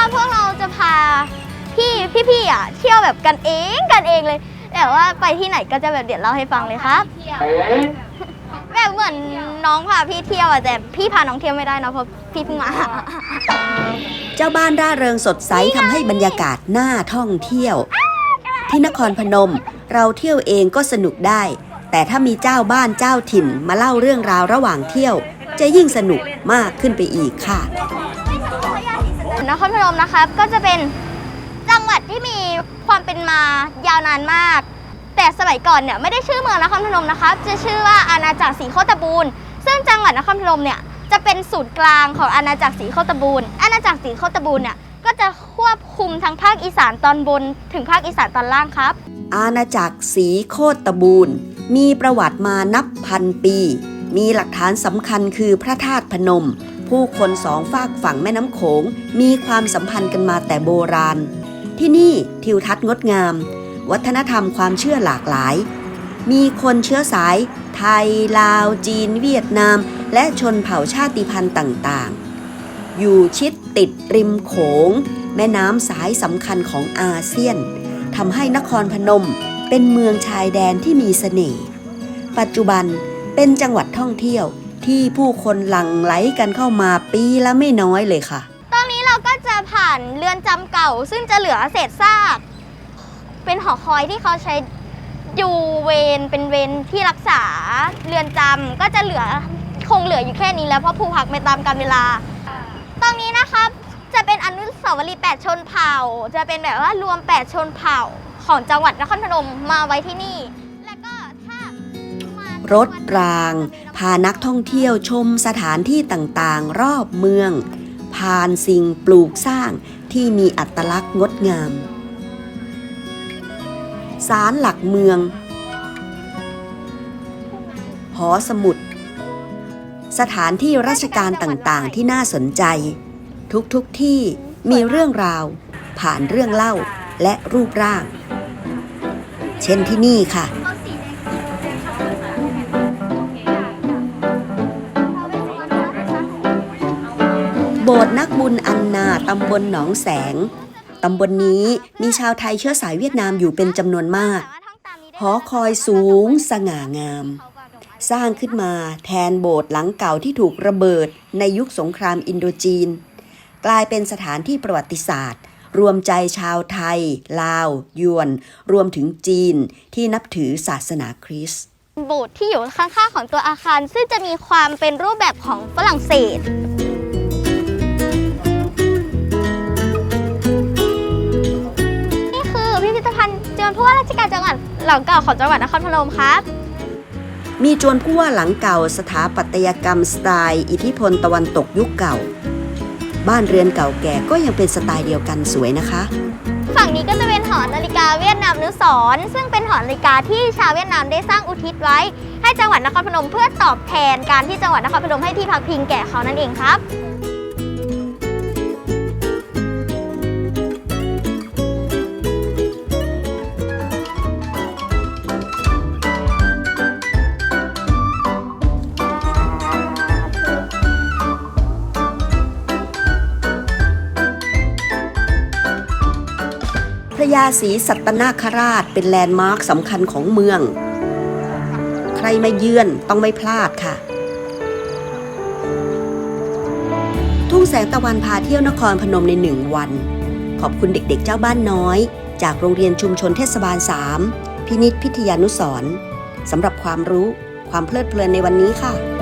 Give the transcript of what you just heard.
นะคะพวกเราจะพาพี่พี่ๆอะเที่ยวแบบกันเองกันเองเลย แต่ว่าไปที่ไหนก็จะแบบเดี๋ยวเล่าให้ฟังเลยครับ แบบเหมือนน้องพาพี่เที่ยวอะแต่พี่พาน้องเที่ยวไม่ได้นะเพราะพี่เพิ่งมา เจ้าบ้านร่าเริงสดใสทำให้บรรยากาศน่าท่องเที่ยว ที่นครพนมเราเที่ยวเองก็สนุกได้ แต่ถ้ามีเจ้าบ้านเจ้าถิ่นมาเล่าเรื่องราวระหว่างเที่ยว จะยิ่งสนุกมากขึ้นไปอีกค่ะ นครพนมนะครับ ก็จะเป็นจังหวัดที่มีความเป็นมายาวนานมาก แต่สมัยก่อนเนี่ยไม่ได้ชื่อเมืองนครพนมนะครับ จะชื่อว่าอาณาจักรศรีโคตบูรณ์ซึ่งจังหวัดนครพนมเนี่ยจะเป็นศูนย์กลางของอาณาจักรศรีโคตบูรณ์อาณาจักรศรีโคตบูรณ์เนี่ยก็จะควบคุมทั้งภาคอีสานตอนบน ถึงภาคอีสานตอนล่างครับ อาณาจักรสีโคตบูรณ์มีประวัติมานับพันปี มีหลักฐานสำคัญคือพระธาตุพนม ผู้คนสองฝากฝั่งแม่น้ำโขง มีความสัมพันธ์กันมาแต่โบราณ ที่นี่ทิวทัศน์งดงาม วัฒนธรรมความเชื่อหลากหลาย มีคนเชื้อสาย ไทย ลาว จีน เวียดนาม และชนเผ่าชาติพันธุ์ต่างๆ อยู่ชิดติดริมโขง แม่น้ำสายสำคัญของอาเซียนทำให้นครพนมเป็นเมืองชายแดนที่มีเสน่ห์ปัจจุบันเป็นจังหวัดท่องเที่ยว ที่ผู้คนหลั่งไหลกันเข้ามาปีละไม่น้อยเลยค่ะ ตอนนี้เราก็จะผ่านเรือนจำเก่า ซึ่งจะเหลือเศษซาก เป็นหอคอยที่เขาใช้อยู่เวรเป็นเวรที่รักษาเรือนจำก็จะเหลือคงเหลืออยู่แค่นี้แล้วเพราะผู้พักไปตามกาลเวลา ตรงนี้นะครับจะเป็นอนุสาวรีย์แปดชนเผ่า จะเป็นแบบว่ารวมแปดชนเผ่าของจังหวัดนครพนมมาไว้ที่นี่ รถราง พานักท่องเที่ยวชมสถานที่ต่างๆ รอบเมือง ผ่านสิ่งปลูกสร้างที่มีอัตลักษณ์งดงามศาลหลักเมือง หอสมุด สถานที่ราชการต่างๆ ที่น่าสนใจ ทุกๆทที่มีเรื่องราว ผ่านเรื่องเล่าและรูปร่าง เช่นที่นี่ค่ะ บสถ์นักบุญอันนาตำบลหนองแสง ตำบลนนี้มีชาวไทยเชื้อสายเวียดนามอยู่เป็นจำนวนมาก หอคอยสูงสง่างาม สร้างขึ้นมาแทนโบสถ์หลังเก่าที่ถูกระเบิดในยุคสงครามอินโดจีน กลายเป็นสถานที่ประวัติศาสตร์ รวมใจชาวไทย ลาว ยวน รวมถึงจีนที่นับถือศาสนาคริสต์โบสถ์ที่อยู่ข้างๆของตัวอาคาร ซึ่งจะมีความเป็นรูปแบบของฝรั่งเศส การจังหวัดหลังเก่าของจังหวัดนครพนมครับ มีจวนผู้ว่าหลังเก่าสถาปัตยกรรมสไตล์อิทธิพลตะวันตกยุคเก่า บ้านเรือนเก่าแก่ก็ยังเป็นสไตล์เดียวกันสวยนะคะ ฝั่งนี้ก็จะเป็นหอนาฬิกาเวียดนามอนุสรณ์ซึ่งเป็นหอนาฬิกาที่ชาวเวียดนามได้สร้างอุทิศไว้ ให้จังหวัดนครพนมเพื่อตอบแทนการที่จังหวัดนครพนมให้ที่พักพิงแก่เขานั่นเองครับ ระยาศรีสัตนาคราชเป็นแลนด์มาร์คสำคัญของเมือง ใครมาเยือนต้องไม่พลาดค่ะ ทุ่งแสงตะวันพาเที่ยวนครพนมในหนึ่งวัน ขอบคุณเด็กๆเจ้าบ้านน้อย จากโรงเรียนชุมชนเทศบาล 3 พินิษพิทยานุสร์สำหรับความรู้ความเพลิดเพลินในวันนี้ค่ะ